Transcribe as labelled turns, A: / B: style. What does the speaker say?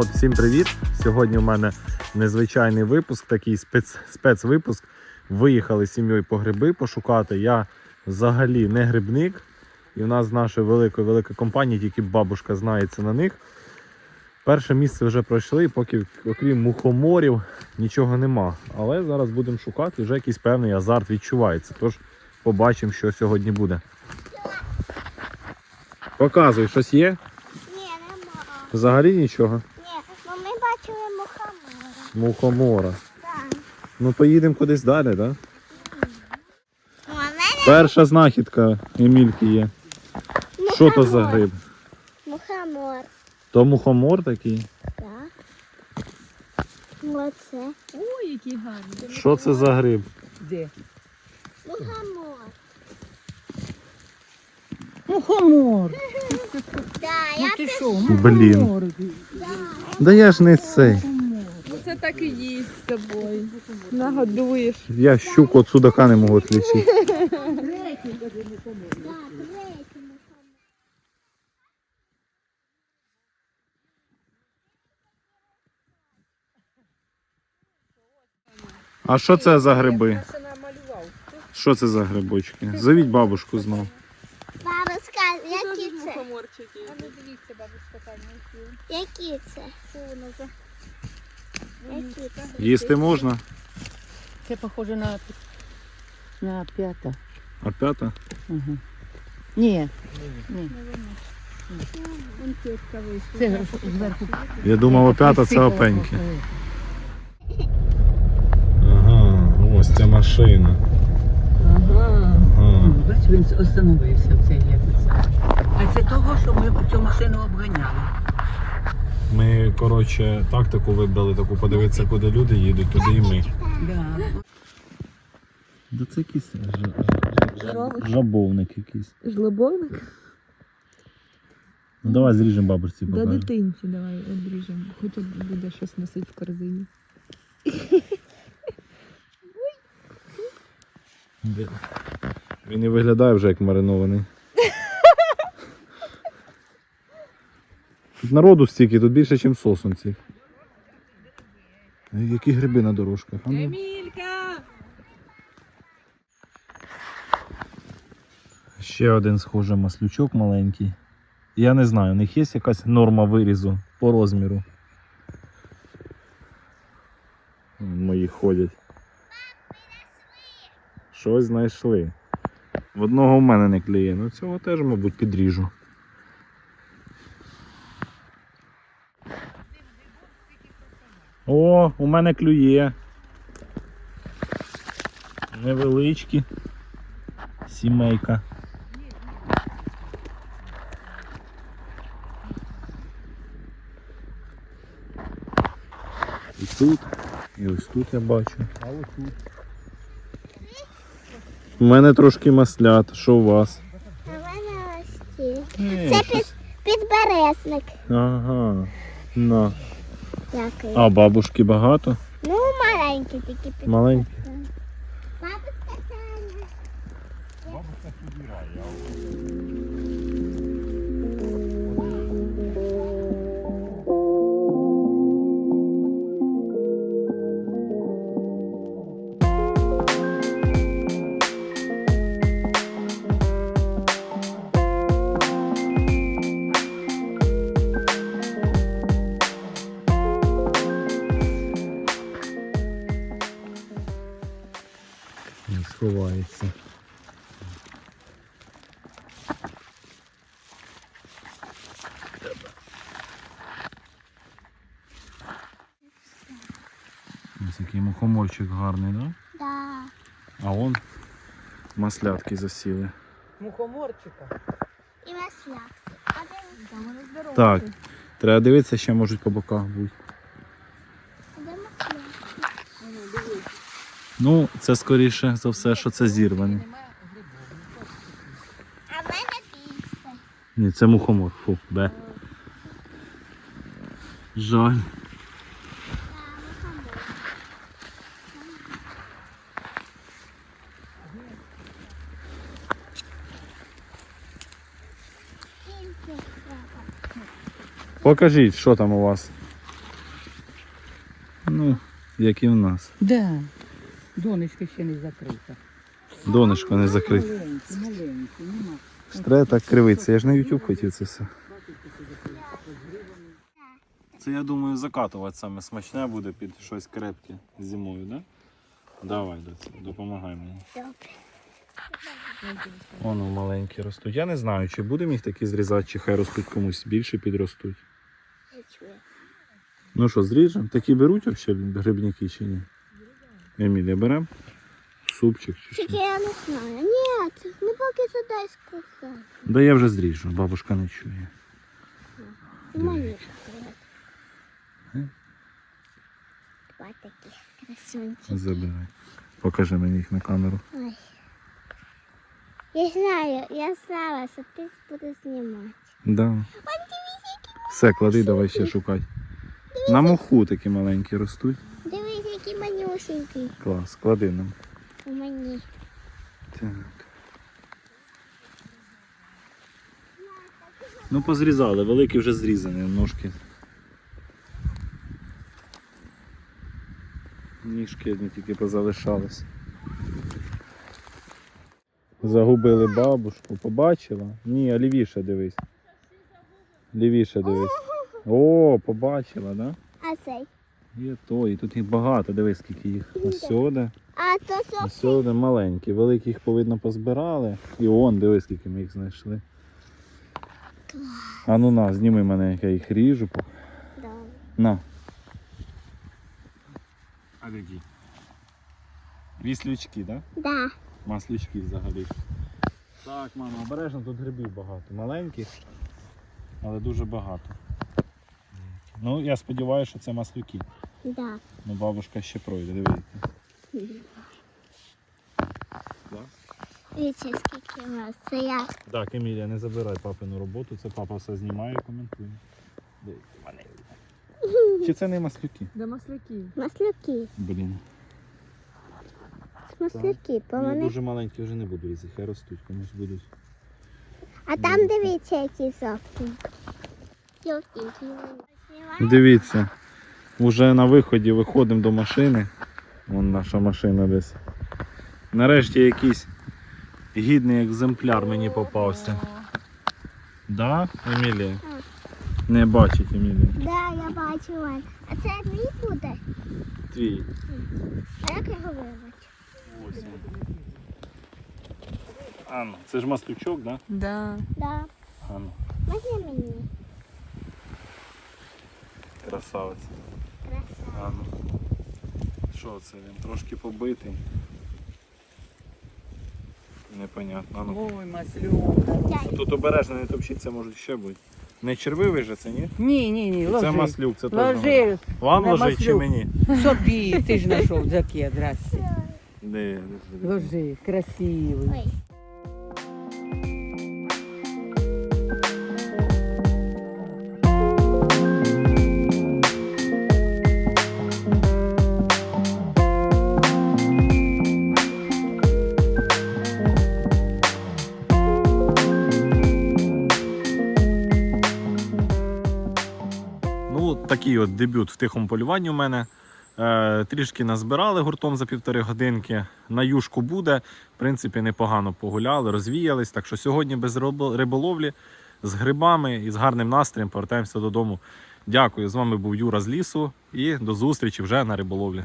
A: От, всім привіт! Сьогодні у мене незвичайний випуск, такий спец, спецвипуск. Виїхали з сім'єю по гриби пошукати. Я взагалі не грибник. І в нас з нашої великої великої компанії, тільки бабушка знається на них. Перше місце вже пройшли, поки окрім мухоморів нічого нема. Але зараз будемо шукати, вже якийсь певний азарт відчувається. Тож побачимо, що сьогодні буде. Показуй, щось є?
B: Ні, нема.
A: Взагалі нічого.
B: Ні, бо ми бачили мухомора. Так.
A: Ну поїдемо кудись далі, так? Да?
B: У мене
A: Перша знахідка Емільки є. Що то за гриб?
B: мухомор.
A: То мухомор такий.
B: Так. Оце.
C: Ой, який гарний.
A: Що це за гриб?
C: Де?
B: Мухомор.
C: Мухомор.
B: Да,
C: Ну
B: я
C: ти що,
A: Блін.
C: мухомор.
A: Да я ж не цей.
C: Так і їсть з тобою. Нагодуєш.
A: Я щуку від судака не можу відлічити. А що це за гриби? Що це за грибочки? Зовіть бабушку знов.
B: Бабуська, які це?
C: Ну дивіться, бабушка там
B: Які це? Які це?
A: Їсти можна?
D: Це похоже на, на п'ята.
A: А п'ята?
D: Угу. Ні. Ні. Це зверху.
A: Я думав, опята це опеньки. Ага, ось ця машина.
D: Ага.
A: Ага.
D: Бач, він остановився, це є. А це того, що ми цю машину обганяли.
A: Ми, коротше, тактику вибрали таку подивитися, куди люди їдуть, туди і ми.
D: Да.
A: Да це якийсь жабовник якийсь.
C: Жлобовник?
A: Ну давай зріжемо бабусі
C: До
A: покажемо.
C: дитинці давай обріжемо. Хоч буде щось носити в корзині.
A: Він і виглядає вже як маринований. Тут народу стільки, тут більше, ніж сосунців. Які гриби на дорожках? А ну.
C: Емілька!
A: Ще один схожий маслючок маленький. Я не знаю, у них є якась норма вирізу по розміру. Мої ходять. Щось знайшли. В одного в мене не клює, ну цього теж, мабуть, підріжу. О, у мене клює. Невеличкі. Сімейка. І тут, і ось тут я бачу. А ось тут. У мене трошки маслят, що у вас?
B: А в мене ось.
A: Ні,
B: Це під, підберезник.
A: Ага. На.
B: Дякую.
A: А бабушки багато?
B: Ну, маленькі тільки підберезник.
A: Маленькі?
B: Бабушка Таня.
A: Не сховається. Ось який мухоморчик гарний, да?
B: Да.
A: А он маслятки засіли.
D: Мухоморчика.
B: І масля. Один.
A: Так, треба дивитися, ще можуть по боках бути.
B: Де масля?
A: Ну, це скоріше за все, що це зірвані.
B: А в мене більше.
A: Ні, це мухомор. Фу, бе. Жаль. Покажіть, що там у вас. як і в нас.
D: Да. Донечка ще не закрита.
A: Донышко не закрите.
D: Маленькі, маленькі, нема.
A: Треба так кривитися. Я ж на YouTube хотів це все. Це я думаю закатувати саме смачне буде під щось крепке зимою, да? Давай, допомагай мені. Воно маленькі ростуть. Я не знаю, чи будемо їх такі зрізати, чи хай ростуть комусь більше підростуть. Ну що, зріжемо? Такі беруть взагалі грибники чи ні? Емілія, беремо? Супчик чи
B: Тільки
A: що?
B: я не знаю. Ні, не поки задай сказати.
A: Да я вже зріжу, бабушка не чує.
B: Мені. Два такі красунчики.
A: Забирай. Покажи мені їх на камеру.
B: Ой. Я знаю, я знала, що ти будеш знімати.
A: Да. Все, клади, давай ще шукай. На моху такі маленькі ростуть.
B: Манюсенький
A: Клас, клади нам.
B: у мені.
A: Так. Ну, позрізали, великі вже зрізані ножки. Ніжки одні тільки позалишались. Загубили бабушку, побачила? Ні, а лівіше дивись. Лівіше дивись. О, побачила, да?
B: А цей?
A: Є то, і тут їх багато, дивись, скільки їх. Сюди.
B: А то?
A: Сюди маленькі. Великі їх повидно позбирали. І он, дивись, скільки ми їх знайшли. А ну на, зніми мене, як я їх ріжу.
B: Добре.
A: На. А які? Віслючки, так? Да?
B: Да.
A: Маслючки взагалі. Так, мама, обережно, тут грибів багато. Маленьких, але дуже багато. Ну, я сподіваюся, що це маслюки.
B: Да.
A: Ну, бабушка ще пройде, дивіться.
B: Дивіться, скільки у вас. Це я.
A: Так, Емілія, не забирай папину роботу, це папа все знімає і коментує. Дивіться, мене. Чи це не маслюки?
C: Де масляки?
B: Маслюки.
A: Блін.
B: Маслюки, по
A: Я
B: мене.
A: дуже маленькі вже не буду різати, хай ростуть, комусь будуть.
B: А там дивіться, які. Жовтенькі.
A: Дивіться, вже на виході виходимо до машини. Вон наша машина десь. Нарешті якийсь гідний екземпляр мені попався. Да, Емілія? Не бачить Емілія.
B: Да, я бачила. А це твій буде?
A: Твій.
B: А як його вирвати?
A: Ось. він. А, ну, це ж маслючок, да?
C: Да.
B: Да.
A: А, ну,
B: Можна мені?
A: красавець. Ну. Що це він? Трошки побитий. Непонятно. Ну.
D: Ой, маслюк.
A: Тут обережно не топчіться, можуть ще бути. Не червивий же це, ні?
D: Ні, ні, ні, ложи.
A: Це маслюк, це теж.
D: Ложи
A: Вам
D: на
A: ложить чи
D: маслюк.
A: мені?
D: собі, ти ж знайшов
A: де, де?
D: Ложи, красивий.
B: Ой.
A: Такий от дебют в тихому полюванні у мене. Е, трішки назбирали гуртом за півтори годинки. На юшку буде. В принципі, непогано погуляли, розвіялись. Так що сьогодні без риболовлі з грибами і з гарним настроєм повертаємося додому. Дякую. З вами був Юра з лісу і до зустрічі вже на риболовлі.